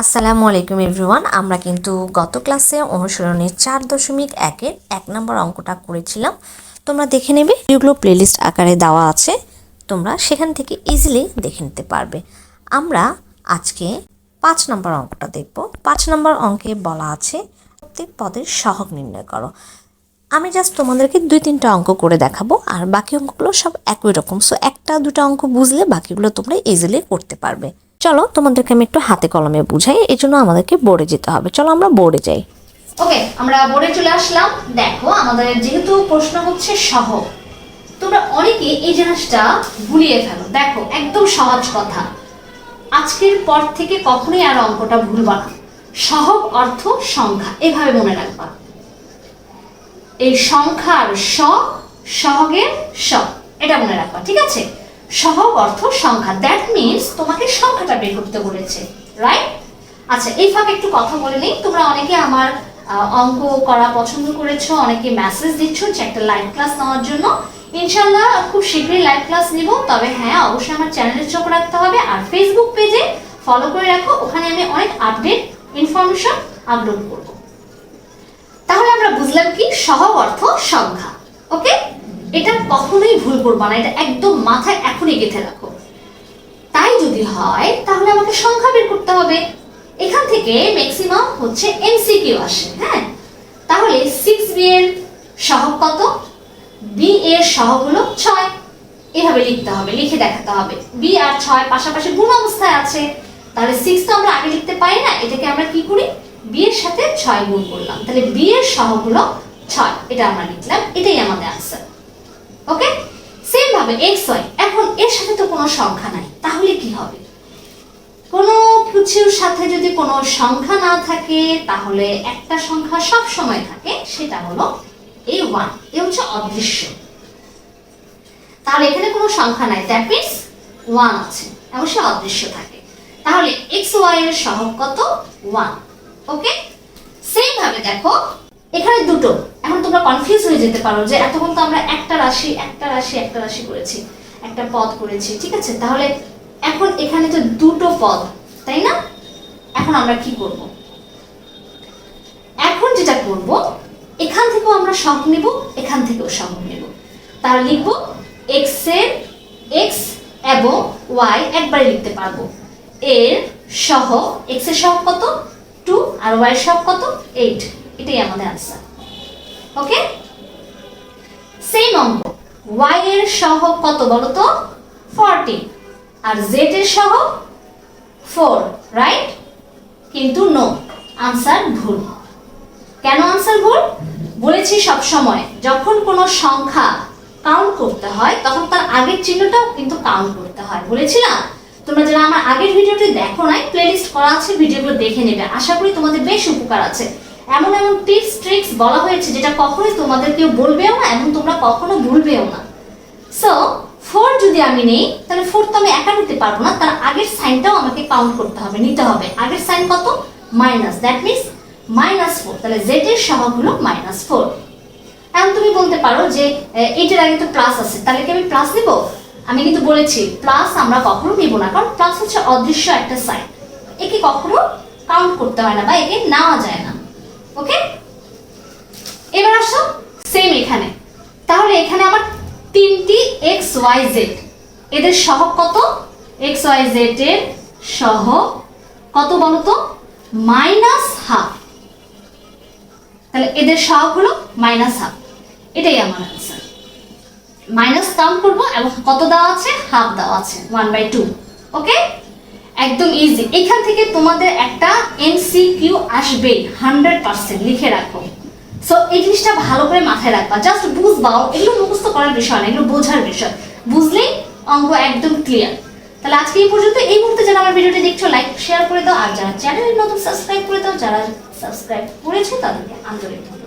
আসসালামু আলাইকুম এভরিওয়ান। আমরা কিন্তু গত ক্লাসে অনুসরণের চার দশমিক একের এক নম্বর অঙ্কটা করেছিলাম। তোমরা দেখে নেবে, এগুলো প্লেলিস্ট আকারে দেওয়া আছে। তোমরা সেখান থেকে ইজিলি দেখে নিতে পারবে। আমরা আজকে পাঁচ নম্বর অঙ্কটা দেখব। পাঁচ নম্বর অঙ্কে বলা আছে, প্রত্যেক পদের সহগ নির্ণয় করো। আমি জাস্ট তোমাদেরকে দুই তিনটা অঙ্ক করে দেখাবো, আর বাকি অঙ্কগুলো সব একই রকম। সো একটা দুটো অঙ্ক বুঝলে বাকিগুলো তোমরা ইজিলি করতে পারবে। চলো, তোমাদেরকে আমি একটু হাতে কলমে বুঝাই এই জন্য আমাদেরকে বোর্ডে যেতে হবে। চলো, আমরা বোর্ডে যাই। ওকে আমরা বোর্ডে চলে আসলাম। দেখো, আমাদের যেহেতু প্রশ্ন হচ্ছে সহ, তোমরা অনেকে এই জিনিসটা ভুলিয়ে ফেলো। দেখো, একদম সহজ কথা। আজকের পর থেকে কখনোই আর অঙ্কটা ভুলবা না। সহগ অর্থ সংখ্যা, এভাবে মনে রাখবা। এই সংখ্যার স, সহগের স, এটা মনে রাখবা, ঠিক আছে? সহগ অর্থ সংখ্যা। দ্যাট মিনস তোমাকে সংখ্যাটা বের করতে বলেছে রাইট আচ্ছা এই ফাঁকে একটু কথা বলে নিই। তোমরা অনেকে আমার অঙ্ক করা পছন্দ করেছ, অনেকে মেসেজ দিচ্ছ যে একটা লাইভ ক্লাস নেওয়ার জন্য। ইনশাল্লাহ খুব শীঘ্রই লাইভ ক্লাস নিব। তবে হ্যাঁ অবশ্যই আমার চ্যানেলে চোখ রাখতে হবে আর ফেসবুক পেজে ফলো করে রাখো। ওখানে আমি অনেক আপডেট ইনফরমেশন আপলোড করব। তাহলে আমরা বুঝলাম কি? সহগ অর্থ সংখ্যা ওকে এটা কখনোই ভুল করবা না, এটা একদম মাথায় এখনই গেঁথে রাখো। তাই যদি হয়, তাহলে আমাকে সংখ্যা বের করতে হবে। এখান থেকে ম্যাক্সিমাম হচ্ছে এমসিকিউ আসে হ্যাঁ? তাহলে সিক্স বি এর সহগ কত? বি এর সহগ হলো ছয়। এভাবে লিখতে হবে, লিখে দেখাতে হবে। বি আর ছয় পাশাপাশি গুণ অবস্থায় আছে। তাহলে সিক্স তো আমরা আগে লিখতে পারি না, এটাকে আমরা কি করি? বি এর সাথে ছয় গুণ করলাম। তাহলে বি এর সহগ হলো ছয়, এটা আমরা লিখলাম, এটাই আমাদের ভাবে এক্স ওয়াই এখন এর সাথে তো কোনো সংখ্যা নাই, তাহলে কি হবে? কোনো কিছুর সাথে যদি কোনো সংখ্যা না থাকে, তাহলে একটা সংখ্যা সব সময় থাকে, সেটা হলো এ ওয়ান এ হচ্ছে অদৃশ্য। তাহলে এখানে কোনো সংখ্যা নাই দ্যাট মিনস ওয়ান আছে। এবং সে অদৃশ্য থাকে। তাহলে এক্স ওয়াই এর সহগ কত? ওয়ান ওকে সেম ভাবে দেখো এখানে দুটো। এখন তোমরা কনফিউজ হয়ে যেতে পারো যে এতক্ষণ তো আমরা একটা রাশি একটা রাশি একটা রাশি করেছি, একটা পদ করেছি, ঠিক আছে? তাহলে এখন এখানে তো দুটো পদ, তাই না? এখন আমরা কি করব? এখন যেটা করব, এখান থেকেও আমরা শখ নেব, এখান থেকেও শখ নেব। তাহলে লিখব এক্সের এক্স এবং ওয়াই একবারে লিখতে পারব। এর সহ এক্সের সহগ কত? টু আর ওয়াই এর সহগ কত? এইট এটাই আমাদের আনসার ওকে সেম অঙ্ক. ওয়াই এর সহগ কত বলো তো ফর্টি আর জেড এর সহগ ফোর রাইট কিন্তু নো আনসার ভুল। কেন আনসার ভুল? বলেছি সব সময়, যখন কোনো সংখ্যা কাউন্ট করতে হয়, তখন তার আগের চিহ্নটাও কিন্তু কাউন্ট করতে হয়। বলেছিলাম তোমরা যারা আমার আগের ভিডিওটি দেখো নাই প্লেলিস্ট করা আছে, ভিডিওগুলো দেখে নেবে। আশা করি তোমাদের বেশ উপকার আছে। এমন এমন টিপস ট্রিক্স বলা হয়েছে যেটা কখনোই তোমাদের কেউ বলবেও না এবং তোমরা কখনো ভুলবেও না। সো ফোর যদি আমি নেই, তাহলে ফোর তো আমি একা নিতে পারব না। তার আগের সাইনটাও আমাকে কাউন্ট করতে হবে, নিতে হবে। আগের সাইন কত? Minus that means minus four তাহলে জেড এর সহগ হলো মাইনাস ফোর এখন তুমি বলতে পারো যে এইটার আগে তো প্লাস আছে। তাহলে কি আমি প্লাস নিব? আমি কিন্তু বলেছি প্লাস আমরা কখনো নিব না, কারণ প্লাস হচ্ছে অদৃশ্য একটা সাইন একে কখনো কাউন্ট করতে হয় না বা একে নেওয়া যায় না। ওকে? এবার আসো সেম এখানে। তাহলে এখানে আমার তিনটি এক্স ওয়াই জেড এদের সহগ কত? এক্স ওয়াই জেড এর সহগ কত বলো তো মাইনাস হাফ। তাহলে এদের সহগ হলো মাইনাস হাফ। এটাই আমার আনসার মাইনাস কাউন্ট করব এবং কত দেওয়া আছে? হাফ দেওয়া আছে। One by two okay? একদম ইজি এখান থেকে তোমাদের একটা এমসিকিউ আসবেই হান্ড্রেড পার্সেন্ট লিখে রাখো। সো এই জিনিসটা ভালো করে মাথায় রাখবা। জাস্ট বুঝবাও, এগুলো মুখস্থ করার বিষয় না, এগুলো বোঝার বিষয়। বুঝলেই অঙ্ক একদম ক্লিয়ার তাহলে আজকে এই পর্যন্ত, এই মুহূর্তে যারা আমার ভিডিওটি দেখছ লাইক শেয়ার করে দাও। আর যারা চ্যানেলে নতুন সাবস্ক্রাইব করে দাও। যারা সাবস্ক্রাইব করেছে, তাদেরকে আন্তরিক ধন্যবাদ।